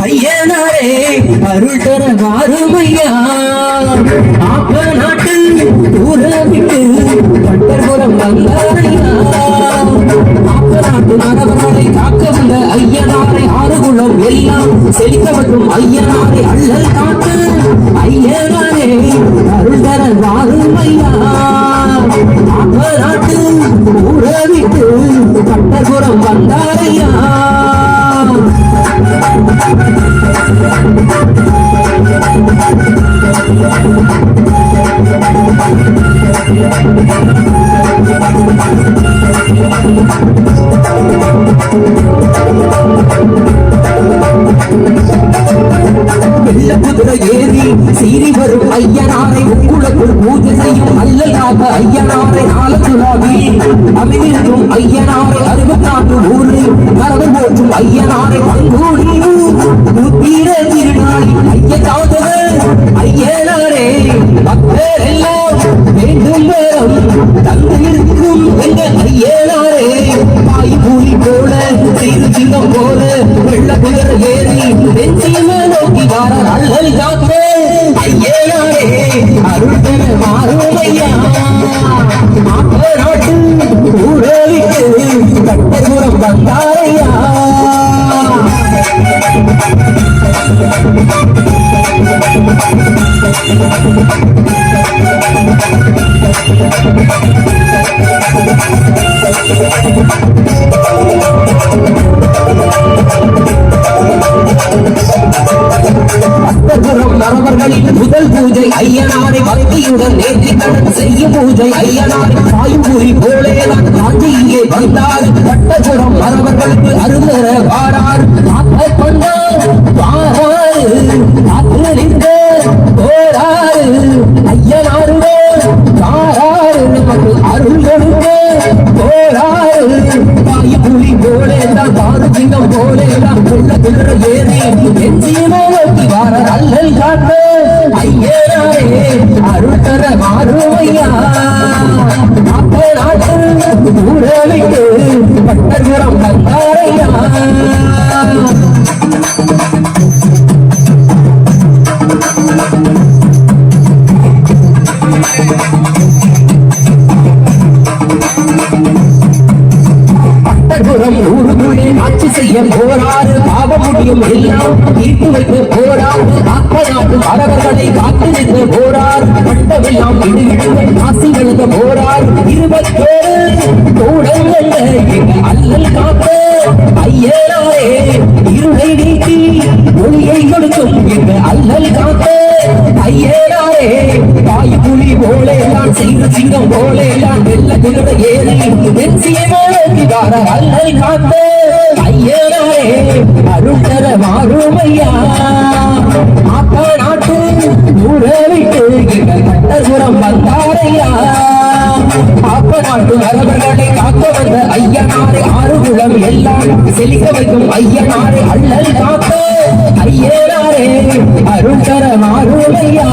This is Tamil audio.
ஐயனாரே அருள் தர வாருமையா ஆப்ப நாட்டு ஊர விட்டு பட்டர்புறம் வந்தாரையா? ஆப்ப நாட்டு நகரங்களை காக்க வந்த ஐயனாரை ஆறுகுளம் எல்லாம் செழிக்க மற்றும் ஐயனாரை அல்லல் காத்து ஐயனாரே அருள் தர வாருமையா ஆப்ப நாட்டு ஊர விட்டு பட்டர்புறம் வந்தாரையா? வெள்ள குதிரை ஏறி சீறி வரும் ஐயனாரை உக்குளக்குள் பூஜை செய்யும் அல்லலாக ஐயனாரை நாளத்துலாவி அமைந்திருக்கும் ஐயனாரை அறுபத்தாண்டு ஊரில் மரபு போற்றும் ஐயனாரை பங்கூடி உத்தீர திருநாளி நரவர்களின் முதல் பூஜை ஐயனாரை பக்தியுடன் நேற்றி கடன் செய்யும் பூஜை ஐயனாரை வாயுபூரி போலேதான் காஞ்சி இங்கே வந்தார். பட்டபுரம் மரவர்களுக்கு அருந்தர வாரார். குதிரை ஏறி எஞ்சியமோ நோக்கி வார அல்லல் காட்டு ஐயனாரே அருள் தர மாறுமையா அப்ப நாட்டு ஊரவிட்டு பட்டகுரம் வந்தாரையா பட்டபுரம் ஊருக்குள்ளே ஆட்சி செய்ய போராறு பாவ முடியும் எல்லாம் தீர்த்து வைக்க போராறு காக்க நாட்டு காத்து நிற்க போரார். பட்டவெல்லாம் இடுகிடுங்க காசி எழுத போரார். இருபத்தேழு கூடங்கள் அல்லல் காக்க ஐயனாரே இருளை நீக்கி ஒளியை கொடுக்கும் எங்க அல்லல் காக்க ஐயனாரே தாயும் புலி சிங்கம் போலே நான் வெள்ள குதிரை ஏறி என் சீமோக்கி வார அல்லல் காத்த. ஐயனாரே அருள் மாறுமையா? ஆப்பா நாட்டு ஊரவிட்டு எங்கள் கட்டபுரம் வந்தாரையா? ஆப்ப நாட்டு அரவர்களை காக்க வந்த ஐயனாரே ஆறு குளம் எல்லாம் செழிக்க வைக்கும் ஐயனாரை அல்லல் காத்த. ஐயனாரே அருள் தர மாறுமையா?